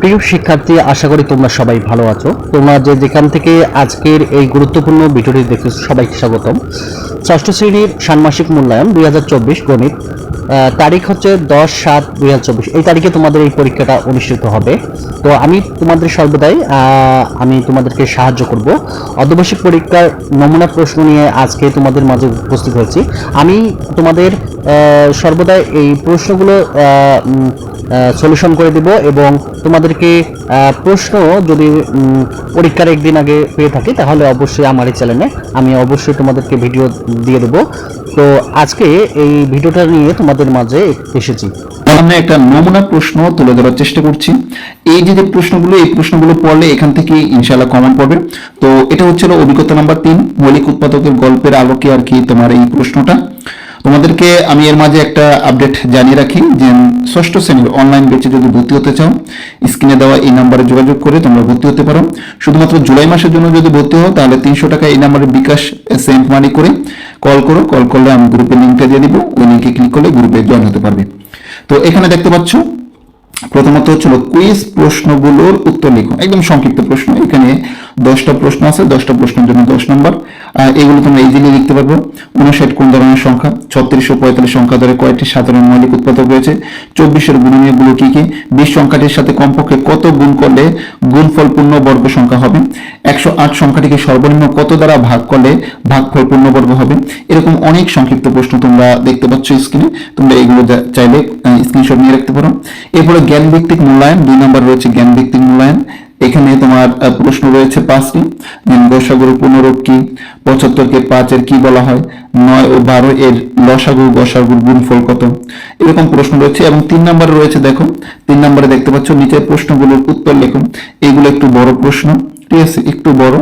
প্রিয় শিক্ষার্থী, আশা করি তোমরা সবাই ভালো আছো। তোমরা যে যেখান থেকে আজকের এই গুরুত্বপূর্ণ ভিডিওটি দেখতেছো, সবাইকে স্বাগতম। ষষ্ঠ শ্রেণির ষান্মাসিক মূল্যায়ন দুই হাজার চব্বিশ গণিত তারিখ হচ্ছে দশ সাত দুই এই তারিখে তোমাদের এই পরীক্ষাটা অনুষ্ঠিত হবে। তো আমি তোমাদের সর্বদাই আমি তোমাদেরকে সাহায্য করব। অর্ধবার্ষিক পরীক্ষার নমুনা প্রশ্ন নিয়ে আজকে তোমাদের মাঝে উপস্থিত হয়েছি। আমি তোমাদের সর্বদাই এই প্রশ্নগুলো সলিউশন করে দেব এবং তোমাদেরকে প্রশ্ন যদি পরীক্ষার একদিন আগে পেয়ে থাকি, তাহলে অবশ্যই আমার এই চ্যানেলে আমি অবশ্যই তোমাদেরকে ভিডিও দিয়ে দেবো। তো আজকে এই ভিডিওটা নিয়ে তোমাদের মাঝে এসেছি। আমরা একটা নমুনা প্রশ্ন তুলে ধরার চেষ্টা করছি। এই যে যে প্রশ্নগুলো, এই প্রশ্নগুলো পড়লে এখান থেকে ইনশাআল্লাহ কমন পড়বে। তো এটা হচ্ছিল অভিজ্ঞতা নাম্বার তিন, মৌলিক উৎপাদকের গল্পের আলোকে আর কি তোমার এই প্রশ্নটা। তোমাদেরকে আমি এর মাঝে একটা আপডেট জানিয়ে রাখি যে ষষ্ঠ শ্রেণির অনলাইন বেচে যদি ভর্তি হতে চাও স্ক্রিনে দেওয়া এই নাম্বারে যোগাযোগ করে তোমরা ভর্তি হতে পারো। শুধুমাত্র জুলাই মাসের জন্য যদি ভর্তি হও, তাহলে তিনশো টাকা এই নাম্বারে বিকাশ সেন্ট মানি করে কল করো। কল করলে আমি গ্রুপের লিঙ্কটা দিয়ে দিব। ওই লিঙ্কে ক্লিক করলে গ্রুপে জয়েন হতে পারবে। তো এখানে দেখতে পাচ্ছ প্রথমত হচ্ছিল কুইজ প্রশ্নগুলোর উত্তর লিখো। একদম সংক্ষিপ্ত প্রশ্ন, এখানে দশটা প্রশ্ন আছে, দশটা প্রশ্নের জন্য দশ নম্বর। এগুলো তোমরা ইজিলি লিখতে পারব। উনষাট কোন ধরনের সংখ্যা? ছত্রিশ ও পঁয়তাল্লিশ সংখ্যা ধরে কয়টি সাধারণ মৌলিক উৎপাদক রয়েছে? চব্বিশের গুণনীয়গুলো কি কি? বিশ সংখ্যাটির সাথে কমপক্ষে কত গুণ করলে গুণফল পূর্ণ বর্গ সংখ্যা হবে? একশো আট সংখ্যাটিকে সর্বনিম্ন কত দ্বারা ভাগ করলে ভাগফল পূর্ণবর্গ হবে? এরকম অনেক সংক্ষিপ্ত প্রশ্ন তোমরা দেখতে পাচ্ছ স্ক্রিনে তোমরা এগুলো চাইলে স্ক্রিনশট নিয়ে রাখতে পারো। এরপরে জ্ঞান ভিত্তিক মূল্যায়ন, দুই নম্বর রয়েছে জ্ঞান ভিত্তিক মূল্যায়ন। এখানে তোমার প্রশ্ন রয়েছে পাঁচটি। গসাগুর পুনরূপ কি পঁচাত্তরকে পাঁচের কি বলা হয়, নয় ও বারো এর লসাগু, গসাগুর গুণফল কত? এরকম প্রশ্ন রয়েছে। এবং তিন নম্বরে রয়েছে, দেখো, তিন নম্বরে দেখতে পাচ্ছ, নিচের প্রশ্নগুলোর উত্তর লেখো। এগুলো একটু বড় প্রশ্ন। একটু বড়।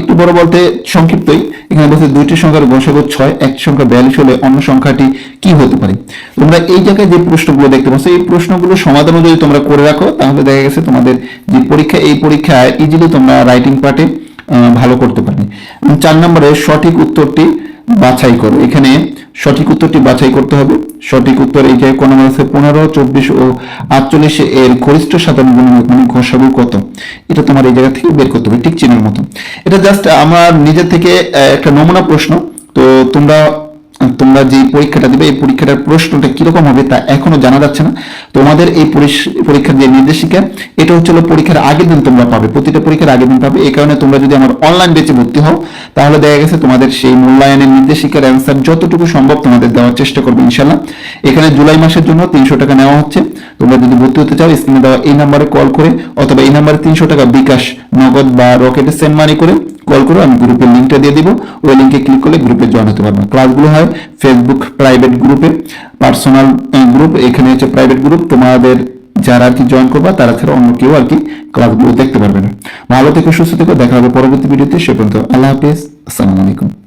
একটু বড় বলতে সংক্ষিপ্তই। এখানে বলছে দুইটি সংখ্যার ছয়, একটি সংখ্যা হলে অন্য সংখ্যাটি কি হতে পারে? তোমরা এই জায়গায় যে প্রশ্নগুলো দেখতে পাচ্ছ, এই প্রশ্নগুলো সমাধানও যদি তোমরা করে রাখো, তাহলে দেখা গেছে তোমাদের যে পরীক্ষা, এই পরীক্ষায় ইজিলি তোমরা রাইটিং পার্টে ভালো করতে পারবে। চার নম্বরে সঠিক উত্তরটি বাছাই করো এখানে সঠিক উত্তরটি বাছাই করতে হবে। সঠিক উত্তর এই জায়গায় কোন আছে পনেরো, চব্বিশ ও আটচল্লিশ এর ঘরিষ্ঠ সাধারণ গুণনীয়ক মানে ঘষাগু কত? এটা তোমার এই জায়গা থেকে বের করতে হবে, ঠিক চিহ্নের মতো। এটা জাস্ট আমার নিজের থেকে একটা নমুনা প্রশ্ন। তো তোমরা তোমরা যে পরীক্ষাটা দিবে, এই পরীক্ষাটার প্রশ্নটা কীরকম হবে তা এখনও জানা যাচ্ছে না। তোমাদের এই পরীক্ষার যে নির্দেশিকা, এটা হচ্ছে পরীক্ষার আগের দিন তোমরা পাবে। প্রতিটা পরীক্ষার আগের দিন পাবে। এই কারণে তোমরা যদি আমার অনলাইন বেচে ভর্তি হও, তাহলে দেখা গেছে তোমাদের সেই মূল্যায়নের নির্দেশিকার অ্যান্সার যতটুকু সম্ভব তোমাদের দেওয়ার চেষ্টা করবে ইনশাল্লাহ এখানে জুলাই মাসের জন্য তিনশো টাকা নেওয়া হচ্ছে। তোমরা যদি ভর্তি হতে চাও স্ক্রিনে দেওয়া এই নাম্বারে কল করে, অথবা এই নাম্বারে তিনশো টাকা বিকাশ, নগদ বা রকেটে সেন্ড মানি করে কল করো, আমি গ্রুপের লিঙ্কটা দিয়ে দিব। ওই লিঙ্কে ক্লিক করলে গ্রুপে জয়েন হতে পারবে। ক্লাসগুলো হয় ফেসবুক প্রাইভেট গ্রুপে পার্সোনাল গ্রুপ এখানে হচ্ছে প্রাইভেট গ্রুপ তোমাদের যারা আর কি জয়েন করবা, তারা ছাড়া অন্য কেউ আর কি ক্লাসগুলো দেখতে পারবে না। ভালো থেকে, সুস্থ থেকে, দেখা হবে পরবর্তী ভিডিওতে সে পর্যন্ত আল্লাহ হাফিজ, আসসালামু আলাইকুম।